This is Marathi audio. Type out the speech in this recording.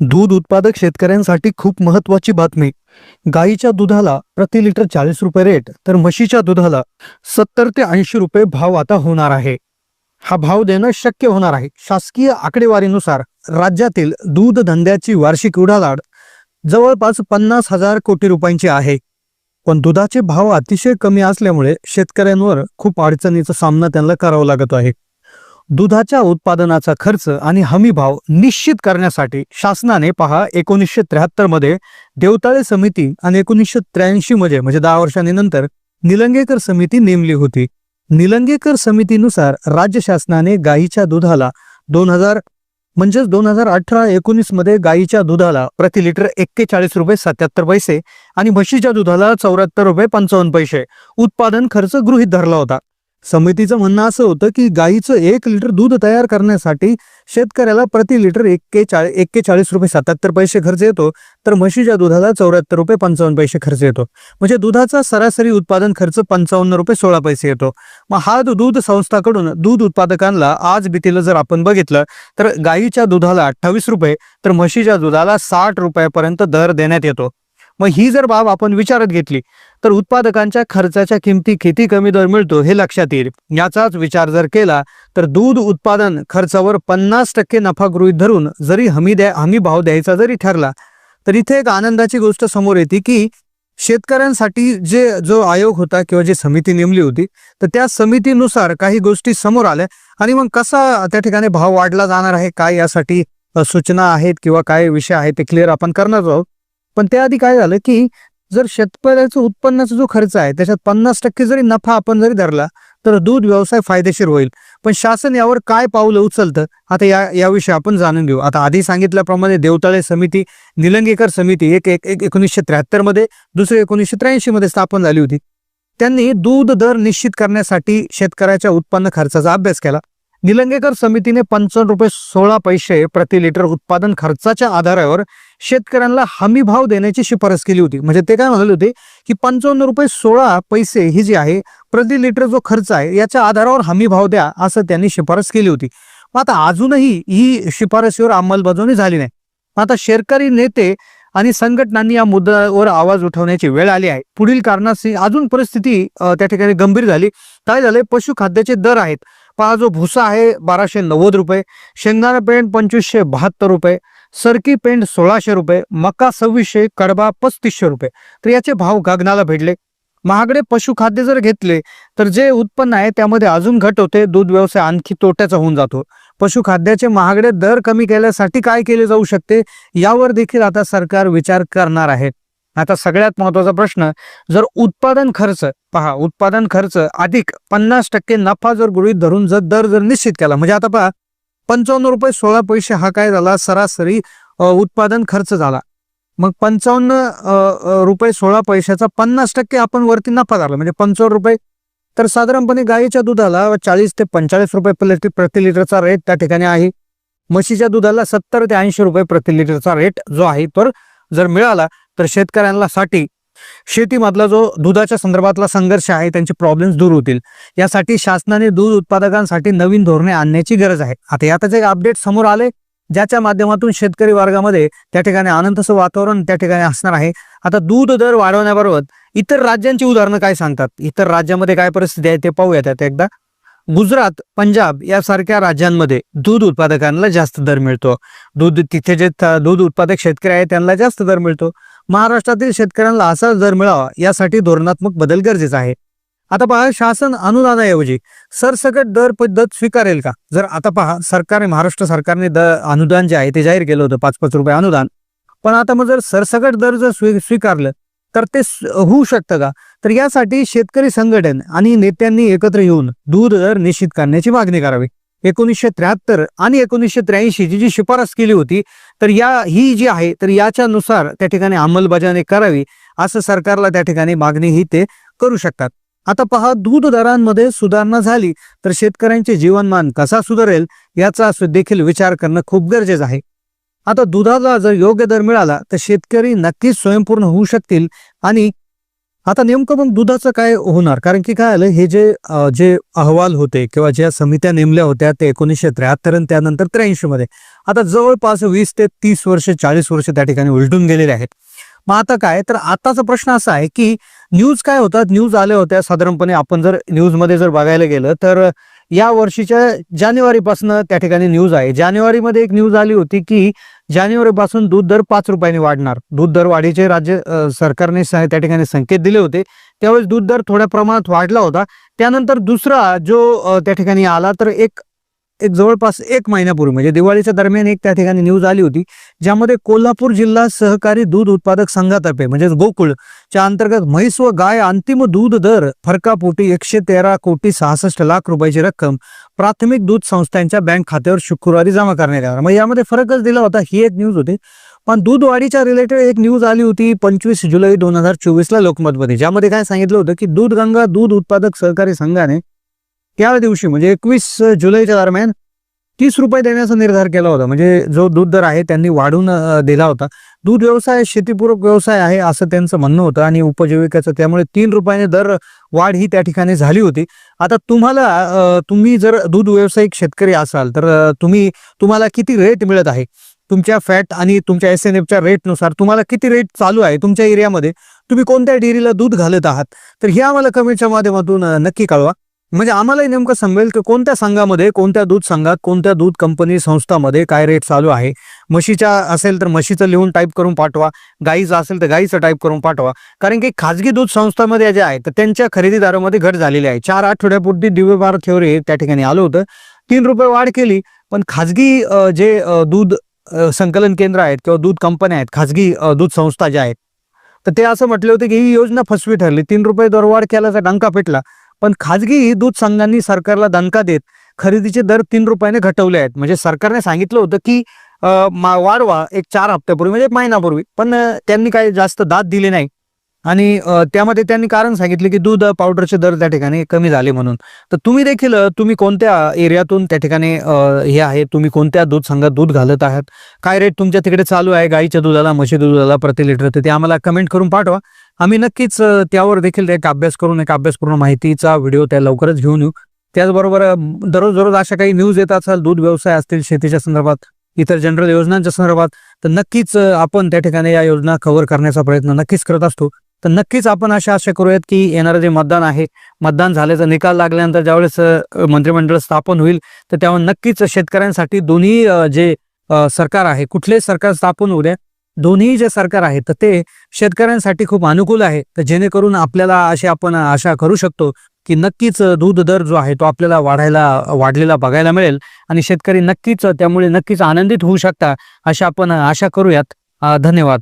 दूध उत्पादक शेतकऱ्यांसाठी खूप महत्वाची बातमी. गाईच्या दुधाला प्रति लिटर चाळीस रुपये रेट तर म्हशीच्या दुधाला सत्तर ते ऐंशी रुपये भाव आता होणार आहे. हा भाव देणं शक्य होणार आहे. शासकीय आकडेवारीनुसार राज्यातील दूध धंद्याची वार्षिक उडालाड जवळपास पन्नास हजार कोटी रुपयांची आहे. पण दुधाचे भाव अतिशय कमी असल्यामुळे शेतकऱ्यांवर खूप अडचणीचा सामना त्यांना करावा लागत आहे. दुधाच्या उत्पादनाचा खर्च आणि हमीभाव निश्चित करण्यासाठी शासनाने पहा एकोणीसशे त्र्याहत्तरमध्ये देवताळे समिती आणि एकोणीसशे त्र्याऐंशी मध्ये म्हणजे दहा वर्षांनी नंतर निलंगेकर समिती नेमली होती. निलंगेकर समितीनुसार राज्य शासनाने गायीच्या दुधाला दोन हजार म्हणजेच दोन हजार अठरा एकोणीसमध्ये गायीच्या दुधाला प्रति लिटर एक्केचाळीस रुपये सत्याहत्तर पैसे आणि म्हशीच्या दुधाला चौऱ्याहत्तर रुपये पंचावन्न पैसे. उत्पादन खर्च गृहीत धरला होता. समितीचं म्हणणं असं होतं की गाईचं एक लिटर दूध तयार करण्यासाठी शेतकऱ्याला प्रति लिटर एक्केचाळीस एक्केचाळीस रुपये सत्याहत्तर पैसे खर्च येतो. तर म्हशीच्या दुधाला चौऱ्याहत्तर रुपये पंचावन्न पैसे खर्च येतो. म्हणजे दुधाचा सरासरी उत्पादन खर्च पंचावन्न रुपये सोळा पैसे येतो. मग हा दूध संस्थाकडून दूध उत्पादकांना आज भीतीला जर आपण बघितलं तर गाईच्या दुधाला अठ्ठावीस रुपये तर म्हशीच्या दुधाला साठ रुपयापर्यंत दर देण्यात येतो. मग ही जर बाब आपण विचारात घेतली तर उत्पादकांच्या खर्चाच्या किमती किती कमी दर मिळतो हे लक्षात येईल. याचाच विचार जर केला तर दूध उत्पादन खर्चावर पन्नास टक्के नफा गृहीत धरून जरी हमी द्या हमी भाव द्यायचा जरी ठरला तर इथे एक आनंदाची गोष्ट समोर येते की शेतकऱ्यांसाठी जे जो आयोग होता किंवा जी समिती नेमली होती तर त्या समितीनुसार काही गोष्टी समोर आल्या. आणि मग कसा त्या ठिकाणी भाव वाढला जाणार आहे काय यासाठी सूचना आहेत किंवा काय विषय आहेत ते क्लिअर आपण करणार आहोत. पण त्याआधी काय झालं की जर शेतकऱ्याचं उत्पन्नाचा जो खर्च आहे त्याच्यात पन्नास टक्के जरी नफा आपण जरी धरला तर दूध व्यवसाय फायदेशीर होईल. पण शासन यावर काय पावलं उचलतं आता या याविषयी आपण जाणून घेऊ. आता आधी सांगितल्याप्रमाणे देवताळे समिती निलंगेकर समिती एक एक एक एकोणीसशे त्र्याहत्तरमध्ये दुसरी एकोणीसशे त्र्याऐंशी मध्ये स्थापन झाली होती. त्यांनी दूध दर निश्चित करण्यासाठी शेतकऱ्याच्या उत्पन्न खर्चाचा अभ्यास केला. निलंगेकर समितीने पंचावन्न रुपये सोळा पैसे प्रति लिटर उत्पादन खर्चाच्या आधारावर शेतकऱ्यांना हमी भाव देण्याची शिफारस केली होती. म्हणजे ते काय म्हणाले होते की पंचावन्न रुपये सोळा पैसे ही जी आहे प्रति लिटर जो खर्च आहे याच्या आधारावर हमी भाव द्या असं त्यांनी शिफारस केली होती. मग आता अजूनही ही शिफारसीवर अंमलबजावणी झाली नाही. आता शेतकरी नेते आणि संघटनांनी या मुद्द्यावर आवाज उठवण्याची वेळ आली आहे. पुढील कारणाशी अजून परिस्थिती त्या ठिकाणी गंभीर झाली. काय झालंय? पशुखाद्याचे दर आहेत. पहा जो भुसा आहे बाराशे नव्वद रुपये शेंगदाणा पेंट पंचवीसशे बहात्तर रुपये सरकी पेंट सोळाशे रुपये मका सव्वीसशे कडबा पस्तीसशे रुपये. तर याचे भाव गगनाला भेटले. महागडे पशुखाद्य जर घेतले तर जे उत्पन्न आहे त्यामध्ये अजून घट होते. दूध व्यवसाय आणखी तोट्याचा होऊन जातो. पशुखाद्याचे महागडे दर कमी केल्यासाठी काय केले जाऊ शकते यावर देखील आता सरकार विचार करणार आहे. आता सगळ्यात महत्त्वाचा प्रश्न जर उत्पादन खर्च पहा उत्पादन खर्च अधिक पन्नास टक्के नफा जर गृहीत धरून जर दर जर निश्चित केला म्हणजे आता पहा पंचावन्न रुपये सोळा पैसे हा काय झाला? सरासरी उत्पादन खर्च झाला. मग पंचावन्न रुपये सोळा पैशाचा पन्नास टक्के आपण वरती नफा झाला म्हणजे पंचावन्न रुपये. तर साधारणपणे गाईच्या दुधाला चाळीस ते पंचेचाळीस रुपये प्रति प्रति लिटरचा रेट त्या ठिकाणी आहे. म्हशीच्या दुधाला सत्तर ते ऐंशी रुपये प्रति लिटरचा रेट जो आहे तर जर मिळाला तर शेतकऱ्यांना साठी शेतीमधला जो दुधाच्या संदर्भातला संघर्ष आहे त्यांचे प्रॉब्लेम्स दूर होतील. यासाठी शासनाने दूध उत्पादकांसाठी नवीन धोरणे आणण्याची गरज आहे. आता यातच एक अपडेट समोर आले ज्याच्या माध्यमातून शेतकरी वर्गामध्ये त्या ठिकाणी आनंदाचं वातावरण त्या ठिकाणी असणार आहे. आता दूध दर वाढवण्याबरोबर इतर राज्यांची उदाहरणं काय सांगतात? इतर राज्यामध्ये काय परिस्थिती आहे ते पाहूयात आता एकदा. गुजरात पंजाब यासारख्या राज्यांमध्ये दूध उत्पादकांना जास्त दर मिळतो. दूध तिथे जे थ- दूध उत्पादक शेतकरी आहे त्यांना जास्त दर मिळतो. महाराष्ट्रातील शेतकऱ्यांना असा दर मिळावा यासाठी धोरणात्मक बदल गरजेचा आहे. आता पहा शासन अनुदानाऐवजी सरसकट दर पद्धत स्वीकारेल का? जर आता पहा सरकारने महाराष्ट्र सरकारने द अनुदान जे आहे ते जाहीर केलं होतं पाच पाच रुपये अनुदान. पण आता मग जर सरसकट दर जर स्वी स्वीकारलं तर ते होऊ शकतं का? तर यासाठी शेतकरी संघटन आणि नेत्यांनी एकत्र येऊन दूध दर निश्चित करण्याची मागणी करावी. एकोणीसशे त्र्याहत्तर आणि एकोणीसशे त्र्याऐंशी जी शिफारस केली होती तर या ही जी आहे तर याच्यानुसार त्या ठिकाणी अंमलबजावणी करावी असं सरकारला त्या ठिकाणी मागणीही ते करू शकतात. आता पहा दूध दरांमध्ये सुधारणा झाली तर शेतकऱ्यांचे जीवनमान कसा सुधारेल याचा देखील विचार करणं खूप गरजेचं आहे. आता दुधाला जर योग्य दर मिळाला तर शेतकरी नक्कीच स्वयंपूर्ण होऊ शकतील आणि आता नेमकं मग दुधाचं काय होणार? कारण की काय आलं हे जे जे अहवाल होते किंवा ज्या समित्या नेमल्या होत्या ते एकोणीसशे त्र्याहत्तर आणि त्यानंतर त्र्याऐंशी मध्ये. आता जवळपास वीस ते तीस वर्ष चाळीस वर्ष त्या ठिकाणी उलटून गेलेले आहेत. मग आता काय? तर आताचा प्रश्न असा आहे की न्यूज काय होतात न्यूज आल्या होत्या. साधारणपणे आपण जर न्यूजमध्ये जर बघायला गेलं तर या वर्षीच्या जानेवारीपासून त्या ठिकाणी न्यूज आहे. जानेवारीमध्ये एक न्यूज आली होती की जानेवारीपासून दूध दर पाच रुपयांनी वाढणार. दूध दर वाढीचे राज्य सरकारने स- त्या ठिकाणी संकेत दिले होते. त्यावेळेस दूध दर थोड्या प्रमाणात वाढला होता. त्यानंतर दुसरा जो त्या ठिकाणी आला तर एक एक जवळपास एक महिन्यापूर्वी म्हणजे दिवाळीच्या दरम्यान एक त्या ठिकाणी न्यूज आली होती ज्यामध्ये कोल्हापूर जिल्हा सहकारी दूध उत्पादक संघातर्फे म्हणजेच गोकुळच्या अंतर्गत म्हैस व गाय अंतिम दूध दर फरकापोटी एकशे तेरा कोटी सहासष्ट लाख रुपयाची रक्कम प्राथमिक दूध संस्थांच्या बँक खात्यावर शुक्रवारी जमा करण्यात येणार. मग यामध्ये फरकच दिला होता ही एक न्यूज होती. पण दूध वाढीच्या रिलेटेड एक न्यूज आली होती पंचवीस जुलै दोन हजार चोवीसला लोकमतमध्ये ज्यामध्ये काय सांगितलं होतं की दूध गंगा दूध उत्पादक सहकारी संघाने त्या दिवशी म्हणजे एकवीस जुलैच्या दरम्यान तीस रुपये देण्याचा निर्धार केला होता. म्हणजे जो दूध दर आहे त्यांनी वाढवून दिला होता. दूध व्यवसाय शेतीपूरक व्यवसाय आहे असं त्यांचं म्हणणं होतं आणि उपजीविकेचं त्यामुळे तीन रुपयाने दर वाढ ही त्या ठिकाणी झाली होती. आता तुम्हाला तुम्ही जर दूध व्यावसायिक शेतकरी असाल तर तुम्ही तुम्हाला किती रेट मिळत आहे? तुमच्या फॅट आणि तुमच्या एस एन एफच्या रेटनुसार तुम्हाला किती रेट चालू आहे तुमच्या एरियामध्ये तुम्ही कोणत्या डेअरीला दूध घालत आहात? तर हे आम्हाला कमेंटच्या माध्यमातून नक्की कळवा. म्हणजे आम्हालाही नेमकं समजेल की कोणत्या संघामध्ये कोणत्या दूध संघात कोणत्या दूध कंपनी संस्थामध्ये काय रेट चालू आहे. म्हशीच्या असेल तर म्हशीचं लिहून टाईप करून पाठवा. गाईचं असेल तर गाईचं टाईप करून पाठवा. कारण की खाजगी दूध संस्थामध्ये जे आहे तर त्यांच्या खरेदीदारामध्ये घट झालेली आहे. चार आठवड्यापूर्वी दिव्य भारत थेवरी त्या ठिकाणी आलं होतं. तीन रुपये वाढ केली पण खाजगी जे दूध संकलन केंद्र आहेत किंवा दूध कंपन्या आहेत खाजगी दूध संस्था ज्या आहेत तर ते असं म्हटले होते की ही योजना फसवी ठरली. तीन रुपये दरवाढ केल्याचा डंका पेटला. पण खाजगी दूध संघांनी सरकारला दणका देत खरेदीचे दर तीन रुपयाने घटवले आहेत. म्हणजे सरकारने सांगितलं होतं की मा- वाढवा एक चार हप्त्यापूर्वी म्हणजे एक महिनापूर्वी. पण त्यांनी काही जास्त दाद दिली नाही. आणि त्यामध्ये त्यांनी कारण सांगितले की दूध पावडरचे दर त्या ठिकाणी कमी झाले म्हणून. तर तुम्ही देखील तुम्ही कोणत्या एरियातून त्या ठिकाणी हे आहे? तुम्ही कोणत्या दूध संघात दूध घालत आहात? काय रेट तुमच्या तिकडे चालू आहे? गाईच्या दुधाला म्हशी दुधाला प्रति लिटर तर ते आम्हाला कमेंट करून पाठवा. आम्ही नक्कीच त्यावर देखील एक अभ्यास करून एक अभ्यासपूर्ण माहितीचा व्हिडिओ त्या लवकरच घेऊन येऊ. त्याचबरोबर दररोज दररोज अशा काही न्यूज येत असाल दूध व्यवसाय असतील शेतीच्या संदर्भात इतर जनरल योजनांच्या संदर्भात तर नक्कीच आपण त्या ठिकाणी या योजना कव्हर करण्याचा प्रयत्न नक्कीच करत असतो. तर नक्कीच आपण अशा आशा करूयात की येणारं जे मतदान आहे मतदान झाल्याचा निकाल लागल्यानंतर ज्यावेळेस मंत्रिमंडळ स्थापन होईल तर त्यावर नक्कीच शेतकऱ्यांसाठी दोन्ही जे सरकार आहे कुठले सरकार स्थापन होऊ द्या दोन्ही जे सरकार आहे तर ते शेतकऱ्यांसाठी खूप अनुकूल आहे. तर जेणेकरून आपल्याला अशी आपण आशा करू शकतो की नक्कीच दूध दर जो आहे तो आपल्याला वाढायला वाढलेला बघायला मिळेल आणि शेतकरी नक्कीच त्यामुळे नक्कीच आनंदित होऊ शकता अशा आपण आशा करूयात. धन्यवाद.